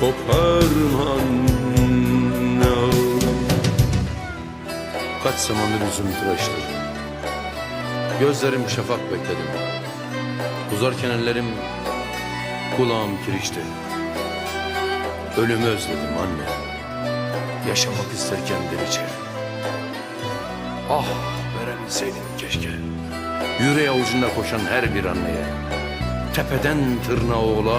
Koparma anne ağlama Kaç zamandır yüzümü tıraşladım. Gözlerim şafak bekledim. Uzarken ellerim kulağım kirişti. Ölümü özledim anne. Yaşamak isterken delice. Ah verebilseydim keşke. Yüreği avucunda koşan her bir anneye. Tepeden tırnağa oğla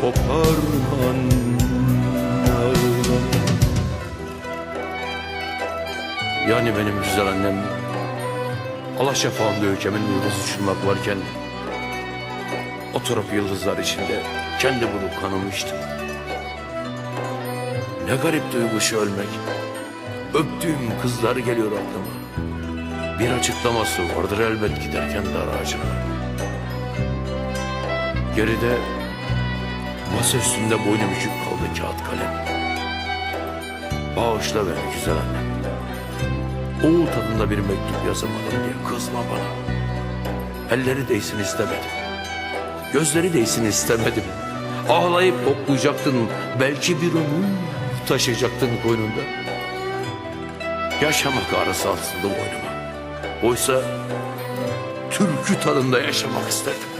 Koparma anne ağlama Yani benim güzel annem Alaşafağımda ülkemin yıldız uçurmak varken Oturup yıldızlar içinde kendi bulup kanımıştım Ne garip duygu şu ölmek. Öptüğüm kızlar geliyor aklıma. Bir açıklaması vardır elbet giderken dar ağacına. Geride masa üstünde boynu bükük kaldı kağıt kalem Bağışla beni güzel annem Oğul tadında bir mektup yazamadım diye kızma bana. Elleri değsin istemedim. Gözleri değsin istemedim. Ağlayıp toplayacaktın. Belki bir ömür taşıyacaktın koynunda. Yaşamak ağrısı asıldı boynuma. Oysa türkü tadında yaşamak isterdim.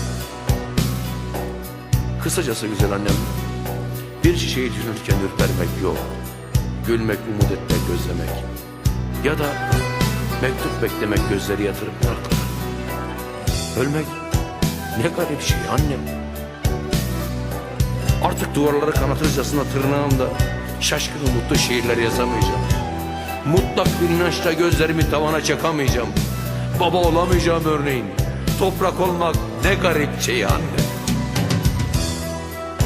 Kısacası güzel annem bir çiçeği düşünürken ürpermek yok. Gülmek, umut etmek, gözlemek. Ya da mektup beklemek gözleri yatırıp bırakır. Ölmek ne garip şey annem. Artık duvarları kanatırcasına tırnağımda şaşkın mutlu şiirler yazamayacağım. Mutlak bir inançla gözlerimi tavana çakamayacağım. Baba olamayacağım örneğin. Toprak olmak ne garip şey anne.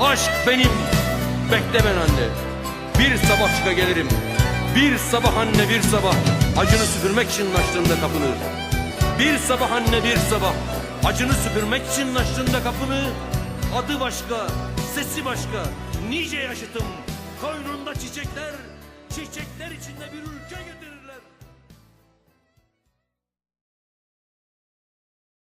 aşk benim. Bekle ben anne. Bir sabah çıka gelirim. Bir sabah anne bir sabah acını süpürmek için açtığında kapını. Bir sabah anne bir sabah acını süpürmek için açtığında kapını. Adı başka, sesi başka. Nice yaşıtım. Koynunda çiçekler, çiçekler içinde bir ülke getirir.